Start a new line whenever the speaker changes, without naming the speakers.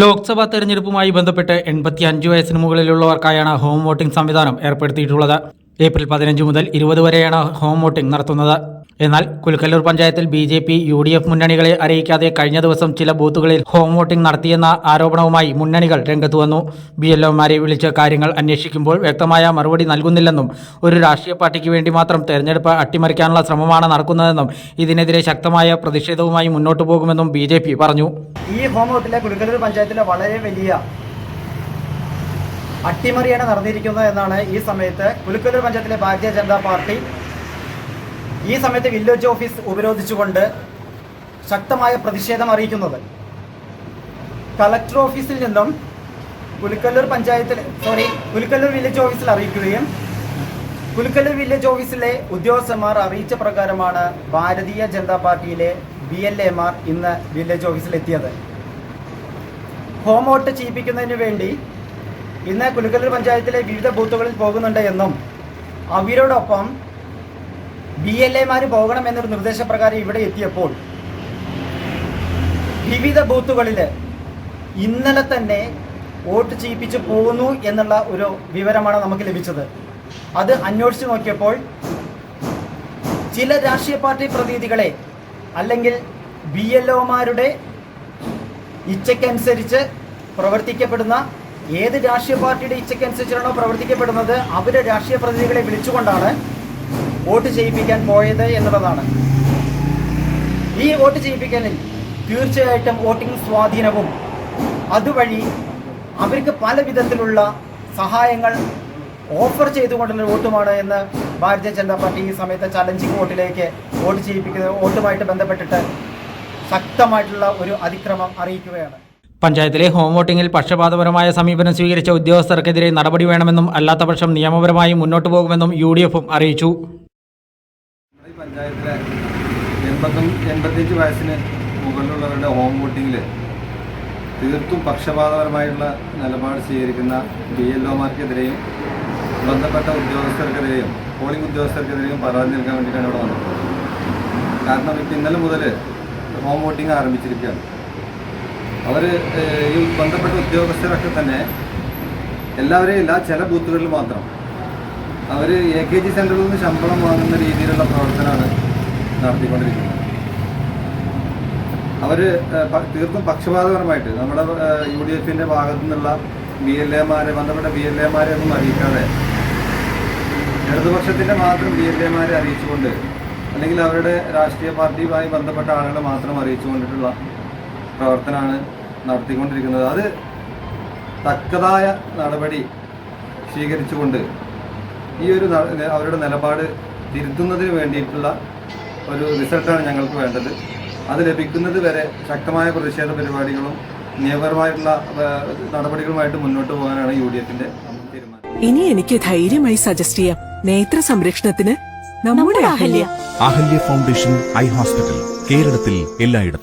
ലോക്സഭാ തെരഞ്ഞെടുപ്പുമായി ബന്ധപ്പെട്ട് എൺപത്തി അഞ്ച് വയസ്സിന് മുകളിലുള്ളവർക്കായാണ് ഹോം വോട്ടിംഗ് സംവിധാനം ഏർപ്പെടുത്തിയിട്ടുള്ളത് ഏപ്രിൽ പതിനഞ്ച് മുതൽ ഇരുപത് വരെയാണ് ഹോം വോട്ടിംഗ് നടത്തുന്നത് എന്നാൽ കുൽക്കല്ലൂർ പഞ്ചായത്തിൽ B J P U D F മുന്നണികളെ അറിയിക്കാതെ കഴിഞ്ഞ ദിവസം ചില ബൂത്തുകളിൽ ഹോം വോട്ടിംഗ് നടത്തിയെന്ന ആരോപണവുമായി മുന്നണികൾ രംഗത്ത് വന്നു ബി എൽ ഒമാരെ വിളിച്ച് കാര്യങ്ങൾ അന്വേഷിക്കുമ്പോൾ വ്യക്തമായ മറുപടി നൽകുന്നില്ലെന്നും ഒരു രാഷ്ട്രീയ പാർട്ടിക്ക് വേണ്ടി മാത്രം തെരഞ്ഞെടുപ്പ് അട്ടിമറിക്കാനുള്ള ശ്രമമാണ് നടക്കുന്നതെന്നും ഇതിനെതിരെ ശക്തമായ പ്രതിഷേധവുമായി മുന്നോട്ടു പോകുമെന്നും ബി ജെ പി പറഞ്ഞു
ഈ ഹോം വോട്ടിലെ കുൽക്കല്ലൂർ പഞ്ചായത്തിലെ വളരെ വലിയ അട്ടിമറിയാണ് നടന്നിരിക്കുന്നത് എന്നാണ് ഈ സമയത്ത് കുലുക്കല്ലൂർ പഞ്ചായത്തിലെ ഭാരതീയ ജനതാ പാർട്ടി ഈ സമയത്ത് വില്ലേജ് ഓഫീസ് ഉപരോധിച്ചുകൊണ്ട് ശക്തമായ പ്രതിഷേധം അറിയിക്കുന്നത് കളക്ടർ ഓഫീസിൽ നിന്നും പുലിക്കല്ലൂർ പഞ്ചായത്തിൽ സോറി പുലിക്കല്ലൂർ വില്ലേജ് ഓഫീസിൽ അറിയിക്കുകയും പുലിക്കല്ലൂർ വില്ലേജ് ഓഫീസിലെ ഉദ്യോഗസ്ഥന്മാർ അറിയിച്ച പ്രകാരമാണ് ഭാരതീയ ജനതാ പാർട്ടിയിലെ ബി എൽ മാർ ഇന്ന് വില്ലേജ് ഓഫീസിലെത്തിയത് ഹോം വോട്ട് ചെയ്യിപ്പിക്കുന്നതിന് വേണ്ടി ഇന്ന് പുലിക്കല്ലൂർ പഞ്ചായത്തിലെ വിവിധ ബൂത്തുകളിൽ പോകുന്നുണ്ട് എന്നും അവരോടൊപ്പം ബി എൽ എമാർ പോകണം എന്നൊരു നിർദ്ദേശപ്രകാരം ഇവിടെ എത്തിയപ്പോൾ വിവിധ ബൂത്തുകളിൽ ഇന്നലെ തന്നെ വോട്ട് ചെയ്യിപ്പിച്ച് പോകുന്നു എന്നുള്ള ഒരു വിവരമാണ് നമുക്ക് ലഭിച്ചത് അത് അന്വേഷിച്ച് നോക്കിയപ്പോൾ ചില രാഷ്ട്രീയ പാർട്ടി പ്രതിനിധികളെ അല്ലെങ്കിൽ ബി എൽ ഒമാരുടെ ഇച്ഛയ്ക്കനുസരിച്ച് പ്രവർത്തിക്കപ്പെടുന്ന ഏത് രാഷ്ട്രീയ പാർട്ടിയുടെ ഇച്ഛയ്ക്കനുസരിച്ചാണോ പ്രവർത്തിക്കപ്പെടുന്നത് അവരുടെ രാഷ്ട്രീയ പ്രതിനിധികളെ വിളിച്ചുകൊണ്ടാണ് വോട്ട് ചെയ്യിപ്പിക്കാൻ പോയത് എന്നുള്ളതാണ് ഈ വോട്ട് ചെയ്യിപ്പിക്കലിൽ തീർച്ചയായിട്ടും വോട്ടിംഗ് സ്വാധീനവും അതുവഴി അവർക്ക് പല വിധത്തിലുള്ള സഹായങ്ങൾ ഓഫർ ചെയ്തുകൊണ്ടുള്ള വോട്ടുമാണ് എന്ന് ഭാരതീയ ജനതാ പാർട്ടി ഈ സമയത്ത് ചലഞ്ചിങ് വോട്ടിലേക്ക് വോട്ട് ചെയ്യിപ്പിക്കുന്ന വോട്ടുമായിട്ട് ബന്ധപ്പെട്ടിട്ട് ശക്തമായിട്ടുള്ള ഒരു അതിക്രമം അറിയിക്കുകയാണ്
പഞ്ചായത്തിലെ ഹോം വോട്ടിംഗിൽ പക്ഷപാതപരമായ സമീപനം സ്വീകരിച്ച ഉദ്യോഗസ്ഥർക്കെതിരെ നടപടി വേണമെന്നും അല്ലാത്തപക്ഷം നിയമപരമായി മുന്നോട്ടു പോകുമെന്നും യു അറിയിച്ചു
എൺപത്തൊന്ന് എൺപത്തിയഞ്ച് വയസ്സിന് മുകളിലുള്ളവരുടെ ഹോം വോട്ടിങ്ങിൽ തീർത്തും പക്ഷപാതപരമായിട്ടുള്ള നിലപാട് സ്വീകരിക്കുന്ന ബി എൽ ഒമാർക്കെതിരെയും ബന്ധപ്പെട്ട ഉദ്യോഗസ്ഥർക്കെതിരെയും പോളിംഗ് ഉദ്യോഗസ്ഥർക്കെതിരെയും പരാതി നൽകാൻ വേണ്ടിയിട്ടാണ് ഇവിടെ വന്നത് കാരണം ഇപ്പം ഇന്നലെ മുതൽ ഹോം വോട്ടിംഗ് ആരംഭിച്ചിരിക്കുകയാണ് അവർ ഈ ബന്ധപ്പെട്ട ഉദ്യോഗസ്ഥരൊക്കെ തന്നെ എല്ലാവരെയും എല്ലാ ചില ബൂത്തുകളിൽ മാത്രം അവർ എ കെ ജി സെൻ്ററിൽ നിന്ന് ശമ്പളം വാങ്ങുന്ന രീതിയിലുള്ള പ്രവർത്തനമാണ് നടത്തിക്കൊണ്ടിരിക്കുന്നത് അവർ തീർത്തും പക്ഷപാതപരമായിട്ട് നമ്മുടെ യു ഡി എഫിൻ്റെ ഭാഗത്തു നിന്നുള്ള ബി എൽ എമാരെ ബന്ധപ്പെട്ട ബി എൽ എമാരെ ഒന്നും അറിയിക്കാതെ ഇടതുപക്ഷത്തിൻ്റെ മാത്രം ബി എൽ എമാരെ അറിയിച്ചുകൊണ്ട് അല്ലെങ്കിൽ അവരുടെ രാഷ്ട്രീയ പാർട്ടിയുമായി ബന്ധപ്പെട്ട ആളുകളെ മാത്രം അറിയിച്ചുകൊണ്ടിട്ടുള്ള പ്രവർത്തനമാണ് നടത്തിക്കൊണ്ടിരിക്കുന്നത് അത് തക്കതായ നടപടി സ്വീകരിച്ചുകൊണ്ട് ഈ ഒരു അവരുടെ നിലപാട് തിരുത്തുന്നതിന് വേണ്ടിയിട്ടുള്ള ഒരു റിസൾട്ടാണ് ഞങ്ങൾക്ക് വേണ്ടത് അത് ലഭിക്കുന്നത് വരെ ശക്തമായ പ്രതിഷേധ പരിപാടികളും നിയമപരമായിട്ടുള്ള നടപടികളുമായിട്ട് മുന്നോട്ട് പോകാനാണ് യു ഡി എഫിന്റെ
ഇനി എനിക്ക് ധൈര്യമായി സജസ്റ്റ് ചെയ്യാം നേത്ര സംരക്ഷണത്തിന് നമ്മുടെ Ahalya
Ahalya foundation eye hospital കേരളത്തിൽ എല്ലായിടത്തും